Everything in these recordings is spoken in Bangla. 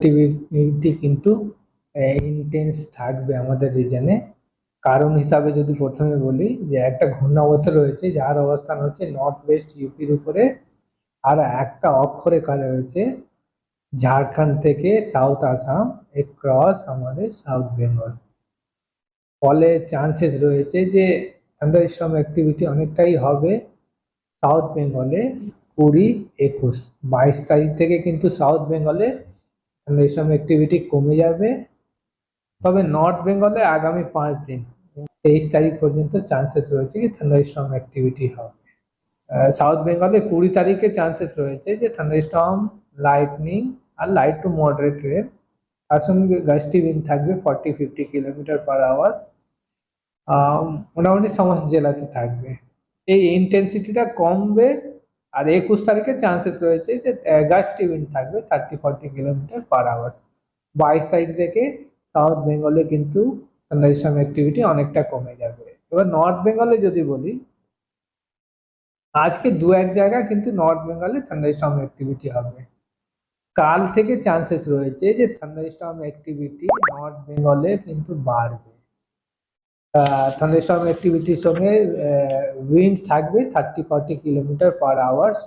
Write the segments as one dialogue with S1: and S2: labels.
S1: অ্যাক্টিভিটি কিন্তু ইন্টেন্স থাকবে আমাদের রিজনে কারণ হিসাবে যদি প্রথমে বলি যে, একটা ঘূর্ণাবর্ত রয়েছে, যার অবস্থান হচ্ছে নর্থ ওয়েস্ট ইউপির উপরে, আর একটা অক্ষরেখা রয়েছে ঝাড়খণ্ড থেকে সাউথ আসাম এ ক্রস আমাদের সাউথ বেঙ্গল ফলে চান্সেস রয়েছে যে থান্ডারস্টর্ম অ্যাক্টিভিটি অনেকটাই হবে সাউথ বেঙ্গলে কুড়ি একুশ। বাইশ তারিখ থেকে কিন্তু সাউথ বেঙ্গলে থান্ডারস্টর্ম অ্যাক্টিভিটি কমে যাবে। তবে নর্থ বেঙ্গলে আগামী পাঁচ দিন, তেইশ তারিখ পর্যন্ত চান্সেস রয়েছে কি থান্ডারস্টর্ম অ্যাক্টিভিটি হবে। সাউথ বেঙ্গলে কুড়ি তারিখে চান্সেস রয়েছে যে থান্ডারস্টর্ম লাইটনিং আর লাইট টু মডারেট রেন তার সঙ্গে গাস্টি উইন্ড থাকবে forty fifty kilometre per hour মোটামুটি সমস্ত জেলাতে থাকবে। এই ইন্টেন্সিটিটা কমবে আর একুশ তারিখে চান্সেস রয়েছে যে গাস্টি উইন্ড থাকবে thirty forty kilometre per hour বাইশ তারিখ থেকে সাউথ বেঙ্গলে কিন্তু থান্ডারস্টর্ম অ্যাক্টিভিটি অনেকটা কমে যাবে। এবার নর্থ বেঙ্গলে যদি বলি, আজকে দু এক জায়গা কিন্তু নর্থ বেঙ্গলে থান্ডারস্টর্ম অ্যাক্টিভিটি হবে। কাল থেকে চান্সেস রয়েছে যে থান্ডারস্টর্ম অ্যাক্টিভিটি নর্থ বেঙ্গলে কিন্তু বাড়বে। থান্ডারস্টর্ম অ্যাক্টিভিটির সঙ্গে উইন্ড থাকবে thirty forty kilometre per hours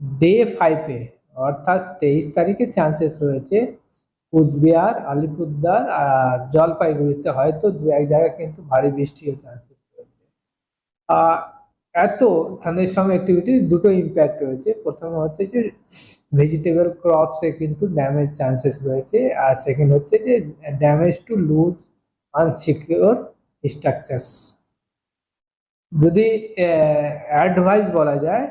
S1: day ফাইভে অর্থাৎ তেইশ তারিখে চান্সেস রয়েছে কুচবিহার আলিপুরদার আর জলপাইগুড়িতে। হয়তো দু এক জায়গায় কিন্তু ভারী বৃষ্টির চান্সেস রয়েছে। এত থান্ডারস্টর্ম অ্যাক্টিভিটি দুটো ইম্প্যাক্ট রয়েছে। প্রথমে হচ্ছে যে ভেজিটেবল ক্রপসে কিন্তু ড্যামেজ চান্সেস রয়েছে। আর সেকেন্ড হচ্ছে যে damage to loose unsecure structures যদি অ্যাডভাইস বলা যায়,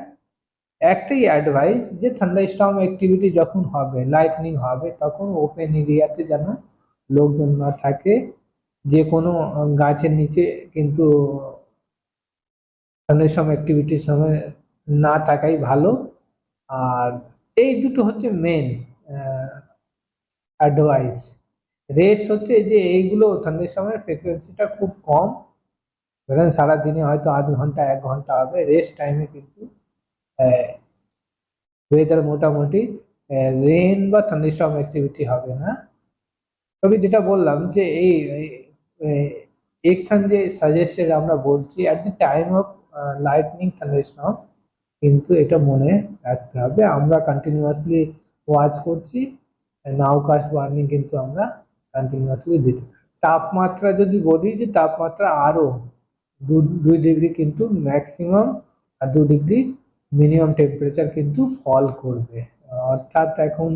S1: একটাই অ্যাডভাইস যে থান্ডারস্টর্ম অ্যাক্টিভিটি যখন হবে লাইটনিং হবে, তখন ওপেন এরিয়াতে যেন লোকজন না থাকে, যে কোনো গাছের নিচে কিন্তু থান্ডারস্টর্ম অ্যাক্টিভিটির সময় না থাকাই ভালো। আর এই দুটো হচ্ছে মেন অ্যাডভাইস রেস্ট হচ্ছে যে এইগুলো থান্ডারস্টর্মের ফ্রিকোয়েন্সিটা খুব কম। ধরেন সারাদিনে হয়তো আধ ঘণ্টা, এক ঘণ্টা হবে। রেস্ট টাইমে কিন্তু ওয়েদার মোটামুটি রেন বা থান্ডারস্টর্ম অ্যাক্টিভিটি হবে না। তবে যেটা বললাম যে এই এক্সান যে সাজেস্টেড আমরা বলছি at the time of lightning thunderstorm কিন্তু এটা মনে রাখতে হবে। আমরা কন্টিনিউয়াসলি ওয়াচ করছি। নাউকাস্ট ওয়ার্নিং কিন্তু আমরা কন্টিনিউয়াসলি দিতে থাকি। তাপমাত্রা যদি বলি যে তাপমাত্রা আরও দুই ডিগ্রি কিন্তু ম্যাক্সিমাম আর দু ডিগ্রি মিনিমাম টেম্পারেচার কিন্তু ফল করবে। অর্থাৎ এখন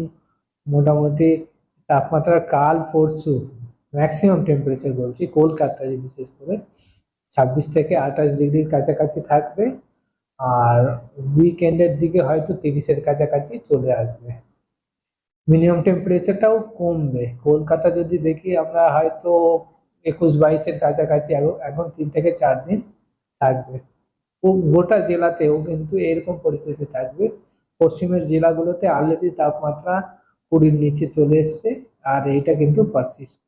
S1: মোটামুটি তাপমাত্রা কাল পরশু ম্যাক্সিমাম টেম্পারেচার বলছি কলকাতায় বিশেষ করে ছাব্বিশ থেকে আঠাশ ডিগ্রির কাছাকাছি থাকবে, আর উইকেন্ডের দিকে হয়তো তিরিশের কাছাকাছি চলে আসবে। মিনিমাম টেম্পারেচারটাও কমবে। কলকাতা যদি দেখি আমরা হয়তো একুশ বাইশের কাছাকাছি এখন তিন থেকে চার দিন থাকবে। গোটা জেলাতেও কিন্তু এরকম পরিস্থিতি থাকবে। পশ্চিমের জেলাগুলোতে অলরেডি তাপমাত্রা কুড়ির নিচে চলে এসছে, আর এইটা কিন্তু পারসিস্ট